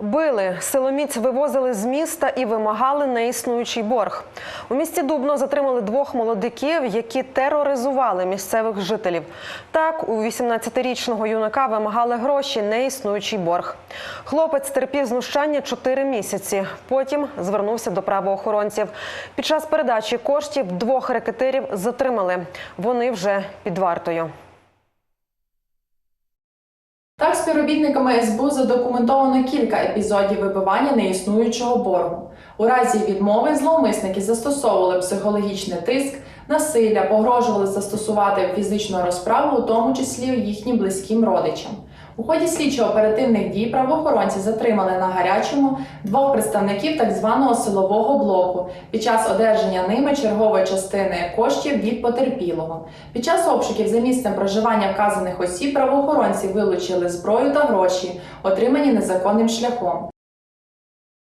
Били, силоміць вивозили з міста і вимагали неіснуючий борг. У місті Дубно затримали двох молодиків, які тероризували місцевих жителів. Так, у 18-річного юнака вимагали гроші, неіснуючий борг. Хлопець терпів знущання 4 місяці. Потім звернувся до правоохоронців. Під час передачі коштів двох рекетирів затримали. Вони вже під вартою. Так, співробітниками СБУ задокументовано кілька епізодів вибивання неіснуючого боргу. У разі відмови зловмисники застосовували психологічний тиск, насилля, погрожували застосувати фізичну розправу, у тому числі їхнім близьким родичам. У ході слідчо-оперативних дій правоохоронці затримали на гарячому двох представників так званого силового блоку під час одержання ними чергової частини коштів від потерпілого. Під час обшуків за місцем проживання вказаних осіб правоохоронці вилучили зброю та гроші, отримані незаконним шляхом.